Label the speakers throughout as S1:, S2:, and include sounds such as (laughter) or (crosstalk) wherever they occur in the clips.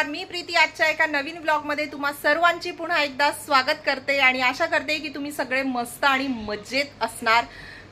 S1: नमस्कार मी प्रीती आजच्या एका नवीन ब्लॉगमध्ये तुम्हा सर्वांची पुन्हा एकदा स्वागत करते आणि आशा करते की तुम्ही सगळे मस्त आणि मजेत असणार.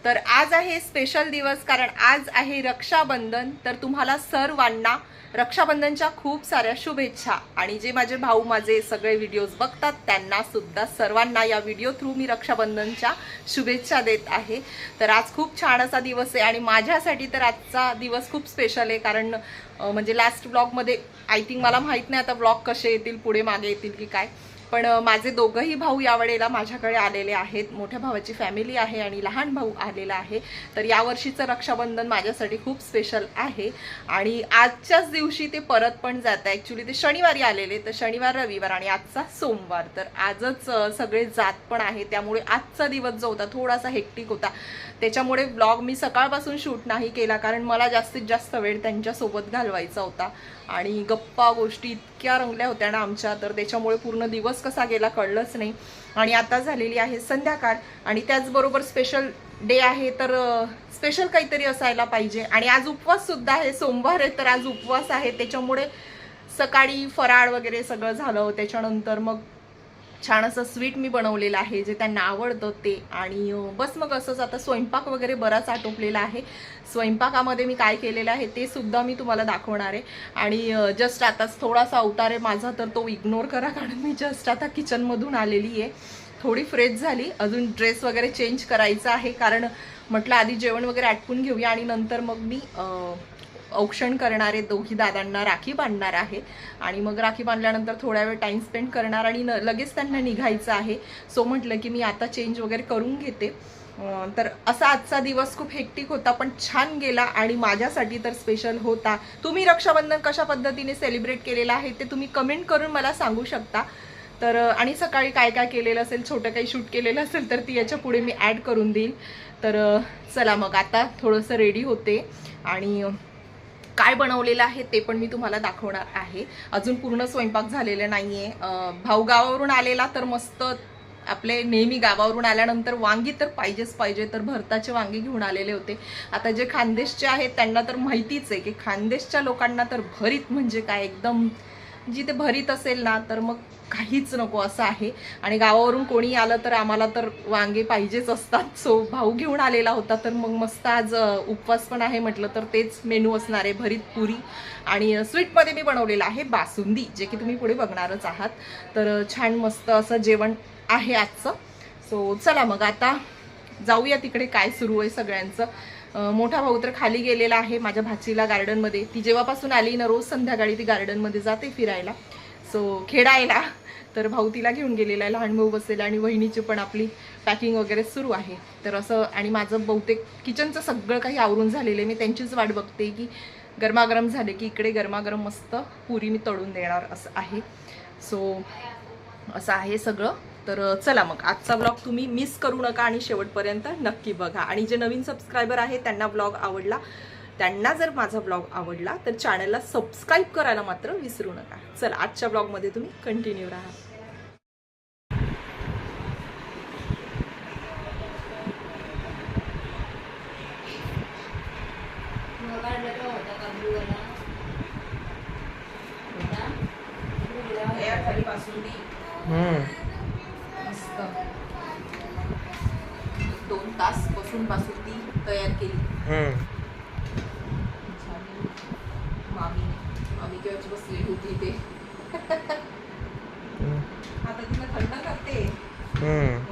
S1: तर आज आहे स्पेशल दिवस कारण आज आहे रक्षाबंधन. तर तुम्हाला सर्वांना रक्षाबंधनच्या खूप साऱ्या शुभेच्छा. आणि जे माझे भाऊ माझे सगळे व्हिडिओज बघतात त्यांना सुद्धा सर्वांना या व्हिडिओ थ्रू मी रक्षाबंधनच्या शुभेच्छा देत आहे. तर आज खूप छान असा दिवस आहे आणि माझ्यासाठी तर आजचा दिवस खूप स्पेशल आहे. कारण म्हणजे लास्ट ब्लॉगमध्ये आय थिंक मला माहीत नाही आता ब्लॉग कसे येतील पुढे मागे येतील की काय. पण माझे दोघंही भाऊ यावेळेला माझ्याकडे आलेले आहेत. मोठ्या भावाची फॅमिली आहे आणि लहान भाऊ आलेला आहे. तर यावर्षीचं रक्षाबंधन माझ्यासाठी खूप स्पेशल आहे. आणि आजच्याच दिवशी ते परत पण जात आहे ॲक्च्युली ते शनिवारी आलेले तर शनिवार रविवार आणि आजचा सोमवार. तर आजच सगळे जात पण आहे त्यामुळे आजचा दिवस जो होता थोडासा हेक्टिक होता. त्याच्यामुळे ब्लॉग मी सकाळपासून शूट नाही केला कारण मला जास्तीत जास्त वेळ त्यांच्यासोबत घालवायचा होता. आणि गप्पा गोष्टी इतक्या रंगल्या होत्या ना आमच्या. तर त्याच्यामुळे पूर्ण दिवस कसा गेला कळलंच नाही. आणि आता झालेली आहे संध्याकाळ आणि त्याचबरोबर स्पेशल डे आहे तर स्पेशल काहीतरी असायला पाहिजे. आणि आज उपवास सुद्धा आहे. सोमवार आहे तर आज उपवास आहे. त्याच्यामुळे सकाळी फराळ वगैरे सगळं झालं. त्याच्यानंतर मग छान असं स्वीट मी बनवलेलं आहे जे त्यांना आवडतं ते. आणि बस मग असंच आता स्वयंपाक वगैरे बराच आटोपलेला आहे. स्वयंपाकामध्ये मी काय केलेलं आहे ते सुद्धा मी तुम्हाला दाखवणार आहे. आणि जस्ट आताच थोडासा अवतार आहे माझा तर तो इग्नोर करा कारण मी जस्ट आता किचनमधून आलेली आहे. थोडी फ्रेश झाली. अजून ड्रेस वगैरे चेंज करायचा आहे कारण म्हटलं आधी जेवण वगैरे आटपून घेऊया आणि नंतर मग मी औक्षण करणारे दोघी दादांना राखी बांधणार आहे. आणि मग राखी बांधल्यानंतर थोड्या वेळ टाइम स्पेंड करणार आणि न लगेच त्यांना निघायचं आहे. सो म्हटलं की मी आता चेंज वगैरे करून घेते. तर असा आजचा दिवस खूप हेक्टिक होता पण छान गेला आणि माझ्यासाठी तर स्पेशल होता. तुम्ही रक्षाबंधन कशा पद्धतीने सेलिब्रेट केलेलं आहे ते तुम्ही कमेंट करून मला सांगू शकता. तर आणि सकाळी काय काय केलेलं असेल छोटं काही शूट केलेलं असेल तर ती याच्यापुढे मी ॲड करून देईल तर चला मग आता थोडंसं रेडी होते. आणि काय बनवलेलं आहे ते पण मी तुम्हाला दाखवणार आहे. अजून पूर्ण स्वयंपाक झालेला नाही आहे भाऊ गावावरून आलेला तर मस्त आपले नेहमी गावावरून आल्यानंतर वांगी तर पाहिजेच पाहिजे तर भरताचे वांगी घेऊन आलेले होते. आता जे खानदेशचे आहेत त्यांना तर माहितीच आहे की खानदेशच्या लोकांना तर भरीत म्हणजे काय? एकदम जिथे भरीत असेल ना तर मग काहीच नको असं आहे. आणि गावावरून कोणी आलं तर आम्हाला तर वांगे पाहिजेच असतात. सो भाऊ घेऊन आलेला होता तर मग मस्त आज उपवास पण आहे म्हटलं तर तेच मेनू असणार आहे भरीत पुरी. आणि स्वीटमध्ये मी बनवलेलं आहे बासुंदी जे की तुम्ही पुढे बघणारच आहात. तर छान मस्त असं जेवण आहे आजचं. सो चला मग आता जाऊया तिकडे काय सुरू आहे सगळ्यांचं. मोठा भाऊ तर खाली गेलेला आहे माझ्या भाचीला गार्डनमध्ये ती जेव्हापासून आली ना रोज संध्याकाळी ती गार्डनमध्ये जाते फिरायला. सो खेळायला. तर भाऊ तिला घेऊन गेलेला आहे लहान भाऊ बसलेला आणि वहिनीची पण आपली पॅकिंग वगैरे सुरू आहे. तर असं आणि माझं बहुतेक किचनचं सगळं काही आवरून झालेलं आहे. मी त्यांचीच वाट बघते की गरमागरम झाले की इकडे गरमागरम मस्त पुरी मी तळून देणार असं आहे. सो असं आहे सगळं. तर चला मग आजचा ब्लॉग तुम्ही मिस करू नका आणि शेवटपर्यंत नक्की बघा. आणि जे नवीन सबस्क्रायबर आहे त्यांना ब्लॉग आवडला त्यांना जर माझा ब्लॉग आवडला तर चॅनलला सबस्क्राईब करायला मात्र विसरू नका. चला आजच्या ब्लॉगमध्ये तुम्ही कंटिन्यू राहा.
S2: हम्म.
S1: मस्त. दोन तास बसून पासून ती तयार केली. मामी मामी केव्हाची बसलेली होती ते. आता तिला थंड करते.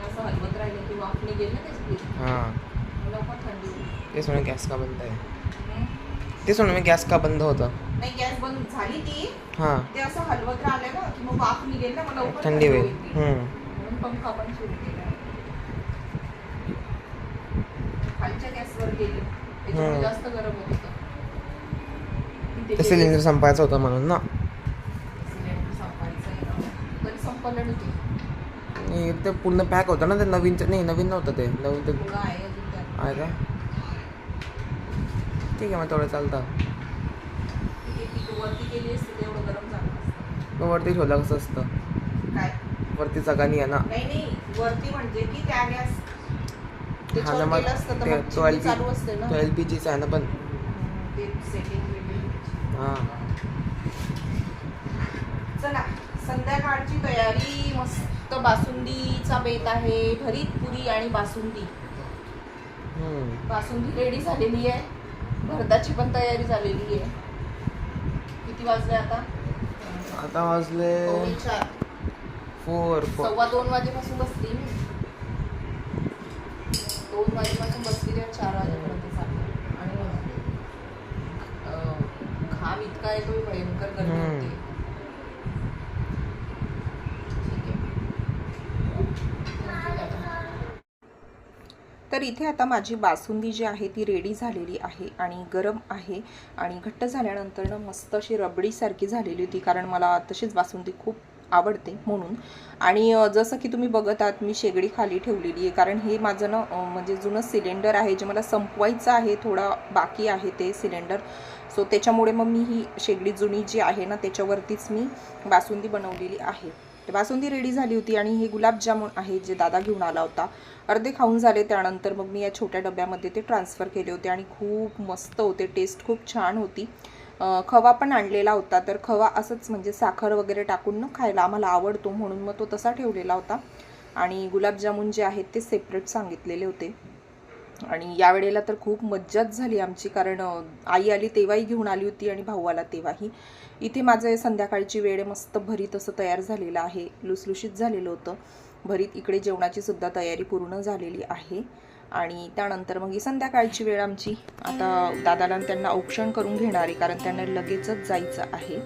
S1: असं हलवत राहिलं की वाफ निघेल ना त्याची
S2: हा.
S1: लवकर थंडी.
S2: तेच म्हणून गॅस का बंद आहे. तेच म्हणून मी गॅस का बंद होतं?
S1: नाही गॅस बंद झाली ती.
S2: हा.
S1: ते असं हलवत राहिलं ना की मग वाफ निघेल ना लवकर
S2: थंडी होईल.
S1: ती. पंखा पण सुरू केला खालच्या गॅसवर गेली त्याच्यामुळे. जास्त गरम होत होतं
S2: ते सिलेंडर संपायचं होतं म्हणून ना
S1: सिलेंडर संपायचं आहे ना. तरी संपलं नाही ते.
S2: पूर्ण पॅक होतं ना ते नवीनचं नाही नवीन नव्हतं ते नवीन ते
S1: मुलं आहे अजून त्यात.
S2: आहे का ठीक आहे मग तेवढं चालतं
S1: ती वरती गेली असती तेवढं गरम झालं असतं.
S2: मग वरती ठेवलं कसं असतं वरती जागा नाही आहे ना.
S1: नाही नाही वरती म्हणजे की त्या गॅस
S2: हा ना मग ते एल पी तो एल जीचा आहे ना पण. हां.
S1: चला संध्याकाळची तयारी मस्त बासुंदीचा बेत आहे भरीत पुरी आणि बासुंदी.
S2: हम्म.
S1: बासुंदी रेडी झालेली आहे. भरताची पण तयारी झालेली आहे. किती वाजले आता?
S2: आता वाजले
S1: चार.
S2: Four four.
S1: सव्वा दोन वाजेपासून बसली मी. दोन वाजेपासून बसली तेव्हा चार वाजेपर्यंत आणि अं, घाम इतका येतोय भयंकर गरमी
S2: हम्म.
S1: होती. तर इथे आता माझी बासुंदी जी आहे ती रेडी झालेली आहे आणि गरम आहे. आणि घट्ट झाल्यानंतर ना मस्त अशी रबडीसारखी झालेली होती कारण मला तशीच बासुंदी खूप आवडते म्हणून. आणि जसं की तुम्ही बघत आहात मी शेगडी खाली ठेवलेली आहे. कारण हे माझं ना म्हणजे जुनं सिलेंडर आहे जे मला संपवायचं आहे थोडा बाकी आहे ते सिलेंडर. सो त्याच्यामुळे मग मी ही शेगडी जुनी जी आहे ना त्याच्यावरतीच मी बासुंदी बनवलेली आहे. बासुंदी रेडी झाली होती आणि हे गुलाबजामुन आहे जे दादा घेऊन आला होता. अर्धे खाऊन झाले त्यानंतर मग मी या छोट्या डब्यामध्ये ते ट्रान्सफर केले होते आणि खूप मस्त होते टेस्ट खूप छान होती. खवा पण आणलेला होता. तर खवा असंच म्हणजे साखर वगैरे टाकून न खायला आम्हाला आवडतो म्हणून मग तो तसा ठेवलेला होता. आणि गुलाबजामुन जे आहेत ते सेपरेट सांगितलेले होते. आणि यावेळेला तर खूप मज्जाच झाली आमची. कारण आई आली तेव्हाही घेऊन आली होती आणि भाऊ आला तेव्हाही. इथे माझं संध्याकाळची वेळ मस्त भरीत असं तयार झालेलं आहे. लुसलुशीत झालेलं होतं. भरीत इकडे जेवणाची सुद्धा तयारी पूर्ण झालेली आहे. आणि त्यानंतर मग ही संध्याकाळची वेळ आमची. आता दादाला त्यांना औक्षण करून घेणार आहे कारण त्यांना लगेचच जायचं आहे.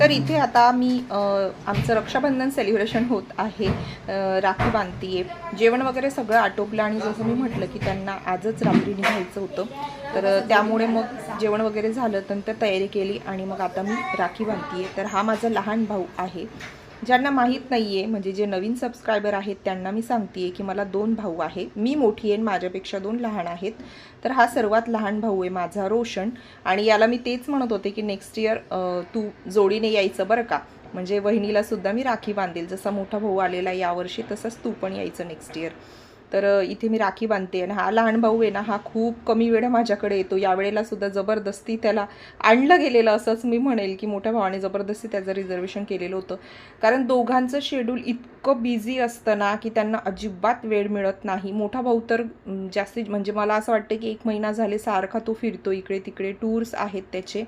S1: तर इथे आता मी आमचं रक्षाबंधन सेलिब्रेशन होत आहे. राखी बांधतीये. जेवण वगैरे सगळं आटोपलं आणि जसं मी म्हटलं की त्यांना आजच रात्री निघायचं होतं. तर त्यामुळे मग जेवण वगैरे झालं नंतर तयारी केली आणि मग आता मी राखी बांधतीये. तर हा माझा लहान भाऊ आहे. ज्यांना माहीत नाही आहे म्हणजे जे नवीन सबस्क्रायबर आहेत त्यांना मी सांगते की मला दोन भाऊ आहे मी मोठी आहे माझ्यापेक्षा दोन लहान आहेत. तर हा सर्वात लहान भाऊ आहे माझा रोशन. आणि याला मी तेच म्हणत होते की नेक्स्ट इयर तू जोडीने यायचं बरं का? म्हणजे वहिनीलासुद्धा मी राखी बांधेल. जसा मोठा भाऊ आलेला आहे यावर्षी तसंच तू पण यायचं नेक्स्ट इयर तर इथे मी राखी बांधते आणि हा लहान भाऊ आहे ना हा खूप कमी वेळ माझ्याकडे येतो. यावेळेला सुद्धा जबरदस्ती त्याला आणलं गेलेलं असंच मी म्हणेल की मोठ्या भावाने जबरदस्ती त्याचं रिझर्वेशन केलेलं होतं. कारण दोघांचं शेड्यूल इतकं बिझी असतं ना की त्यांना अजिबात वेळ मिळत नाही. मोठा भाऊ तर जास्तीत म्हणजे मला असं वाटतं की एक महिना झाले सारखा तो फिरतो. इकडे तिकडे टूर्स आहेत त्याचे.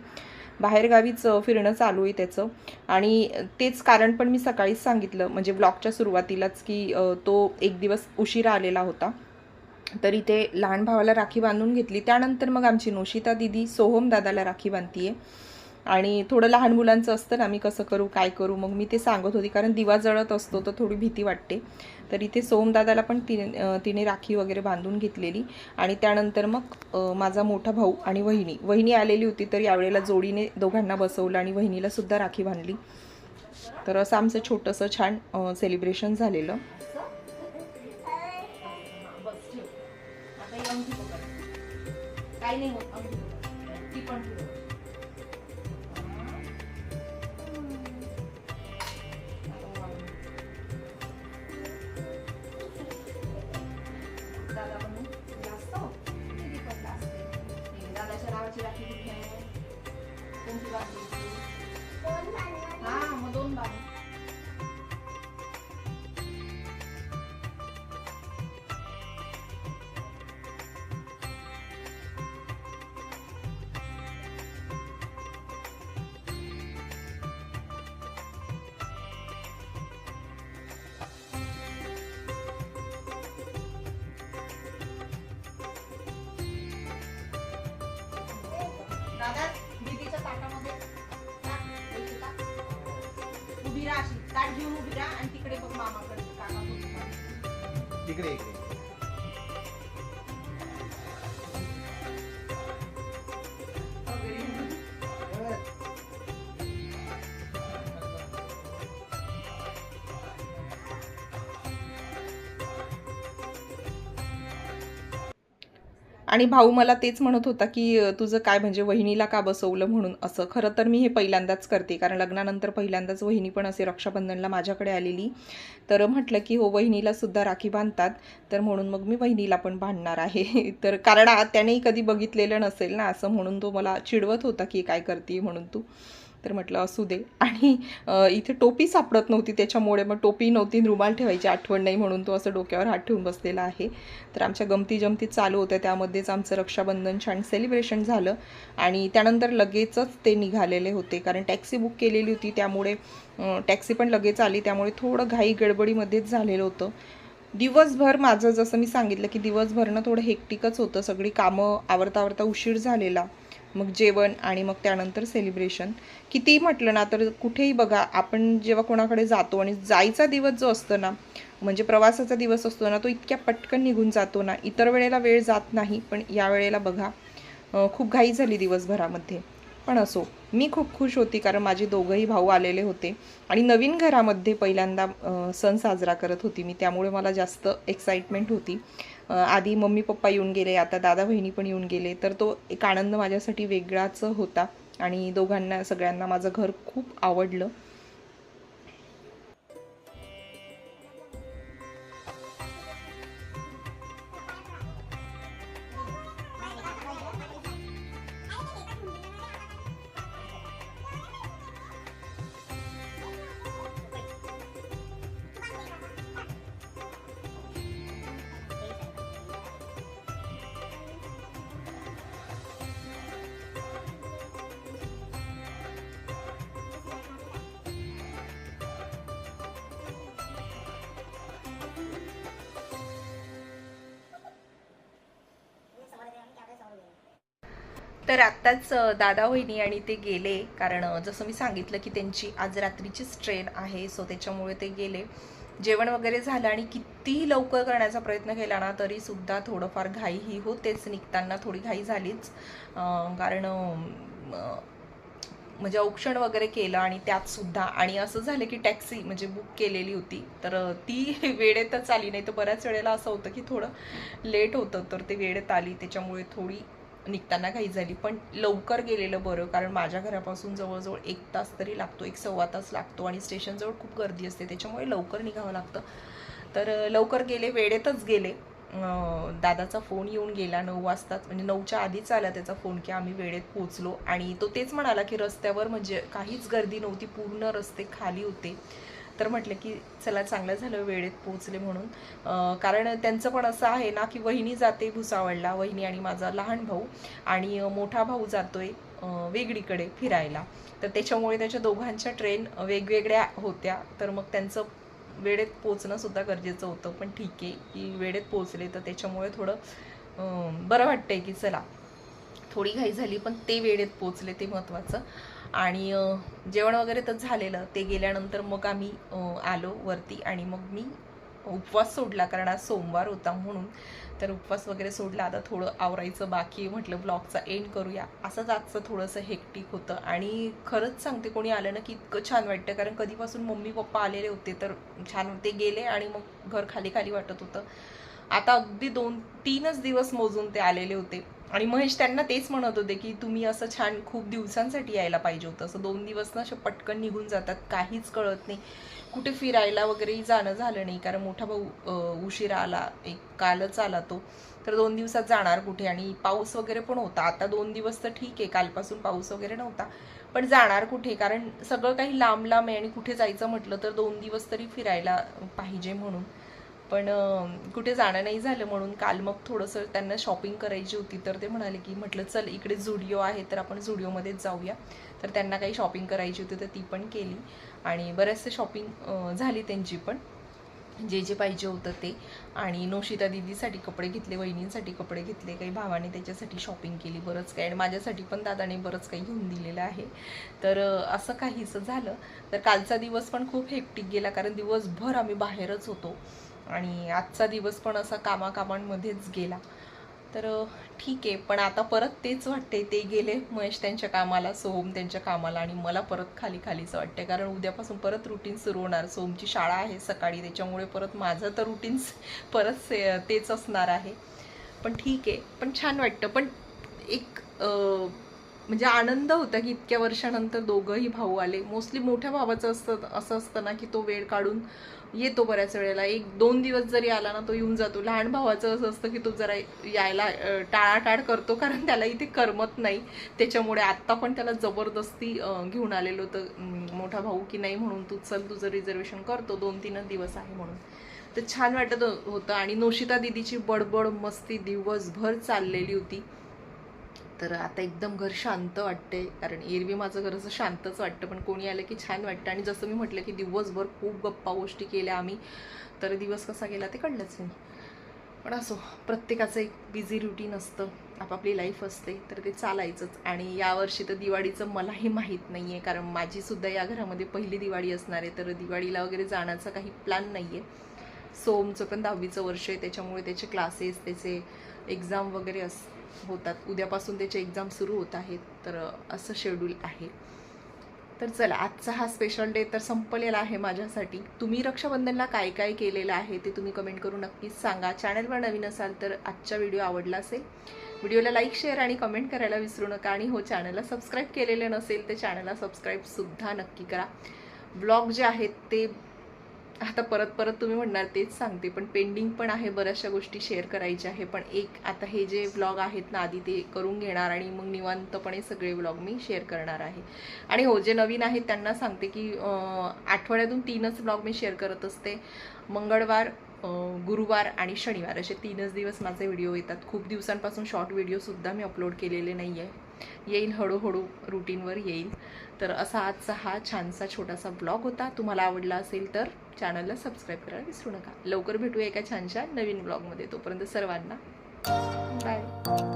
S1: बाहेरगावीच फिरणं चालू आहे त्याचं. आणि तेच कारण पण मी सकाळीच सांगितलं. म्हणजे ब्लॉगच्या सुरुवातीलाच की तो एक दिवस उशिरा आलेला होता. तर इथे लहान भावाला राखी बांधून घेतली. त्यानंतर मग आमची नोशिता दिदी सोहम दादाला राखी बांधतीये. आणि थोडं लहान मुलांचं असतं ना मी कसं करू काय करू मग मी ते सांगत होती. कारण दिवा जळत असतो तर थोडी भीती वाटते. तर इथे सोमदादाला पण तिने तिने राखी वगैरे बांधून घेतलेली. आणि त्यानंतर मग माझा मोठा भाऊ आणि वहिनी. वहिनी आलेली होती तर यावेळेला जोडीने दोघांना बसवलं आणि वहिनीला सुद्धा राखी बांधली. तर असं आमचं छोटंसं छान सेलिब्रेशन झालेलं. काही नाही greche आणि भाऊ मला तेच म्हणत होता की तुझं काय म्हणजे वहिनीला का बसवलं म्हणून? असं. खरं तर मी हे पहिल्यांदाच करते कारण लग्नानंतर पहिल्यांदाच वहिनी पण असे रक्षाबंधनला माझ्याकडे आलेली. तर म्हटलं की हो वहिनीला सुद्धा राखी बांधतात तर म्हणून मग मी वहिनीला पण बांधणार आहे. (laughs) तर कारण त्यानेही कधी बघितलेलं नसेल ना असं म्हणून तो मला चिडवत होता की काय करते म्हणून तू? तर म्हटलं असू दे. आणि इथे टोपी सापडत नव्हती त्याच्यामुळे मग टोपी नव्हती रुमाल ठेवायची आठवण नाही म्हणून तो असं डोक्यावर हात ठेवून बसलेला आहे. तर आमच्या गमती जमती चालू होत्या. त्यामध्येच आमचं रक्षाबंधन छान सेलिब्रेशन झालं आणि त्यानंतर लगेचच ते निघालेले होते. कारण टॅक्सी बुक केलेली होती त्यामुळे टॅक्सी पण लगेच आली. त्यामुळे थोडं घाई गडबडीमध्येच झालेलं होतं. दिवसभर माझं जसं मी सांगितलं की दिवसभरनं थोडं हेक्टिकच होतं. सगळी कामं आवरता आवरता उशीर झालेला. मग जेवण आणि मग त्यानंतर सेलिब्रेशन कितीही म्हटलं ना तर कुठेही बघा आपण जेव्हा कोणाकडे जातो आणि जायचा दिवस जो असतो ना म्हणजे प्रवासाचा दिवस असतो ना तो इतक्या पटकन निघून जातो ना इतर वेळेला वेळ जात नाही पण या वेळेला बघा खूप घाई झाली दिवसभरामध्ये. पण असो मी खूप खुश होती कारण माझे दोघंही भाऊ आलेले होते आणि नवीन घरामध्ये पहिल्यांदा सण साजरा करत होती मी त्यामुळे मला जास्त एक्साइटमेंट होती. आधी मम्मी पप्पा येऊन गेले आता दादा बहिणी पण येऊन गेले तर तो एक आनंद माझ्यासाठी वेगळाच होता. आणि दोघांना सगळ्यांना माझं घर खूप आवडलं. तर आत्ताच दादा वहिनी आणि ते गेले. कारण जसं मी सांगितलं की त्यांची आज रात्रीचीच ट्रेन आहे सो त्याच्यामुळे ते गेले. जेवण वगैरे झालं आणि कितीही लवकर करण्याचा प्रयत्न केला ना तरी सुद्धा थोडंफार घाई ही होतेच. निघताना थोडी घाई झालीच. कारण म्हणजे औक्षण वगैरे केलं आणि त्यात सुद्धा आणि असं झालं की टॅक्सी म्हणजे बुक केलेली होती. तर ती (laughs) वेळेतच आली. नाही तर बऱ्याच वेळेला असं होतं की थोडं लेट होतं तर ते वेळेत आली. त्याच्यामुळे थोडी निघताना घाई झाली. पण लवकर गेलेलं बरं कारण माझ्या घरापासून जवळजवळ एक तास तरी लागतो एक सव्वा तास लागतो आणि स्टेशनजवळ खूप गर्दी असते. त्याच्यामुळे लवकर निघावं लागतं. तर लवकर गेले वेळेतच गेले. दादाचा फोन येऊन गेला नऊ वाजताच म्हणजे नऊच्या आधीच आला त्याचा फोन की आम्ही वेळेत पोचलो आणि तो तेच म्हणाला की रस्त्यावर म्हणजे काहीच गर्दी नव्हती पूर्ण रस्ते खाली होते. तर म्हटलं की चला चांगलं झालं वेळेत पोहोचले म्हणून. कारण त्यांचं पण असं आहे ना की वहिनी जाते भुसावळला वहिनी आणि माझा लहान भाऊ आणि मोठा भाऊ जातोय वेगळीकडे फिरायला. तर त्याच्यामुळे त्याच्या दोघांच्या ट्रेन वेगवेगळ्या होत्या. तर मग त्यांचं वेळेत पोचणं सुद्धा गरजेचं होतं. पण ठीक आहे की वेळेत पोचले तर त्याच्यामुळे थोडं बरं वाटतंय की चला. थोडी घाई झाली पण ते वेळेत पोचले ते महत्त्वाचं आणि जेवण वगैरे तर झालेलं. ते गेल्यानंतर मग आम्ही आलो वरती आणि मग मी उपवास सोडला कारण आज सोमवार होता म्हणून. तर उपवास वगैरे सोडला. आता थोडं आवरायचं बाकी म्हटलं ब्लॉगचा एंड करूया. असंच आजचं थोडंसं हेक्टिक होतं. आणि खरंच सांगते कोणी आलं ना की इतकं छान वाटतं. कारण कधीपासून मम्मी पप्पा आलेले होते तर छान ते गेले आणि मग घर खाली खाली वाटत होतं. आता अगदी दोन तीनच दिवस मोजून ते आलेले होते. आणि महेश त्यांना तेच म्हणत होते की तुम्ही असं छान खूप दिवसांसाठी यायला पाहिजे होतं. असं दोन दिवस ना असे पटकन निघून जातात काहीच कळत नाही. कुठे फिरायला वगैरे जाणं झालं नाही कारण मोठा भाऊ उशिरा आला एक कालच आला तो. तर दोन दिवसात जाणार कुठे? आणि पाऊस वगैरे पण होता. आता दोन दिवस तर ठीक आहे कालपासून पाऊस वगैरे नव्हता. पण जाणार कुठे? कारण सगळं काही लांब लांब आहे आणि कुठे जायचं म्हटलं तर दोन दिवस तरी फिरायला पाहिजे म्हणून. पण कुठे जाणं नाही झालं म्हणून काल मग थोडंसं त्यांना शॉपिंग करायची होती तर ते म्हणाले की म्हटलं चल इकडे झुडिओ आहे तर आपण झुडिओमध्येच जाऊया. तर त्यांना काही शॉपिंग करायची होती तर ती पण केली. आणि बरेचसे शॉपिंग झाली त्यांची पण. जे जे पाहिजे होतं ते. आणि नोशिता दिदीसाठी कपडे घेतले वहिनींसाठी कपडे घेतले काही भावाने त्याच्यासाठी शॉपिंग केली बरंच काही. आणि माझ्यासाठी पण दादाने बरंच काही घेऊन दिलेलं आहे. तर असं काहीसं झालं. तर कालचा दिवस पण खूप हेक्टिक गेला कारण दिवसभर आम्ही बाहेरच होतो. आणि आजचा दिवस पण असा कामाकामांमध्येच गेला. तर ठीक आहे पण आता परत तेच वाटते ते गेले महेश त्यांच्या कामाला सोहम त्यांच्या कामाला आणि मला परत खाली खालीच वाटते कारण उद्यापासून परत रुटीन सुरू होणार. सोहमची शाळा आहे सकाळी त्याच्यामुळे परत माझं तर रुटीन परत से तेच असणार आहे. पण ठीक आहे पण छान वाटतं. पण एक म्हणजे आनंद होता की इतक्या वर्षानंतर दोघंही भाऊ आले. मोस्टली मोठ्या भावाचं असतं असं असतं ना की तो वेळ काढून येतो बऱ्याच वेळेला. एक दोन दिवस जरी आला ना तो येऊन जातो. लहान भावाचं असं असतं की तो जरा यायला टाळाटाळ करतो कारण त्याला इथे करमत नाही. त्याच्यामुळे आत्ता पण त्याला जबरदस्ती घेऊन आलेलो होतं. मोठा भाऊ की नाही म्हणून तू चल तुझं रिझर्वेशन करतो दोन तीनच दिवस आहे म्हणून. तर छान वाटत होतं. आणि नोशिता दिदीची बडबड मस्ती दिवसभर चाललेली होती. तर आता एकदम घर शांत वाटते कारण एरवी माझं घर असं शांतच वाटतं पण कोणी आलं की छान वाटतं. आणि जसं मी म्हटलं की दिवसभर खूप गप्पा गोष्टी केल्या आम्ही तर दिवस कसा गेला ते कळलंच नाही. पण असो प्रत्येकाचं एक बिझी रुटीन असतं आपापली लाईफ असते तर ते चालायचंच. आणि यावर्षी तर दिवाळीचं मलाही माहीत नाही आहे कारण माझीसुद्धा या घरामध्ये पहिली दिवाळी असणार आहे तर दिवाळीला वगैरे जाण्याचा काही प्लॅन नाही आहे सोमचं पण दहावीचं वर्ष आहे त्याच्यामुळे त्याचे क्लासेस त्याचे एक्झाम वगैरे अस होतात. उद्यापासून त्याचे एक्झाम सुरू होत आहेत. तर असं शेड्यूल आहे. तर चला आजचा हा स्पेशल डे तर संपलेला आहे माझ्यासाठी. तुम्ही रक्षाबंधनला काय काय केलेलं आहे ते तुम्ही कमेंट करून नक्कीच सांगा. चॅनलवर नवीन असाल तर आजचा व्हिडिओ आवडला असेल. व्हिडिओला लाईक शेअर आणि कमेंट करायला विसरू नका. आणि हो चॅनलला सबस्क्राईब केलेलं नसेल तर चॅनलला सबस्क्राईबसुद्धा नक्की करा. ब्लॉग जे आहेत ते आता परत परत तुम्ही म्हणणार तेच सांगते पण पेंडिंग पण आहे बऱ्याचशा गोष्टी शेअर करायच्या आहे. पण एक आता हे जे व्लॉग आहेत ना आधी ते करून घेणार आणि मग निवांतपणे सगळे व्लॉग मी शेअर करणार आहे. आणि हो जे नवीन आहेत त्यांना सांगते की आठवड्यातून तीनच व्लॉग मी शेअर करत असते. मंगळवार गुरुवार आणि शनिवार असे तीनच दिवस माझे व्हिडिओ येतात. खूप दिवसांपासून शॉर्ट व्हिडिओसुद्धा मी अपलोड केलेले नाही आहे येईल हळूहळू रुटीनवर येईल. तर असा आजचा हा छानसा छोटासा ब्लॉग होता. तुम्हाला आवडला असेल तर चॅनलला सबस्क्राईब करायला विसरू नका. लवकर भेटूया एका छानशा नवीन ब्लॉगमध्ये तोपर्यंत सर्वांना बाय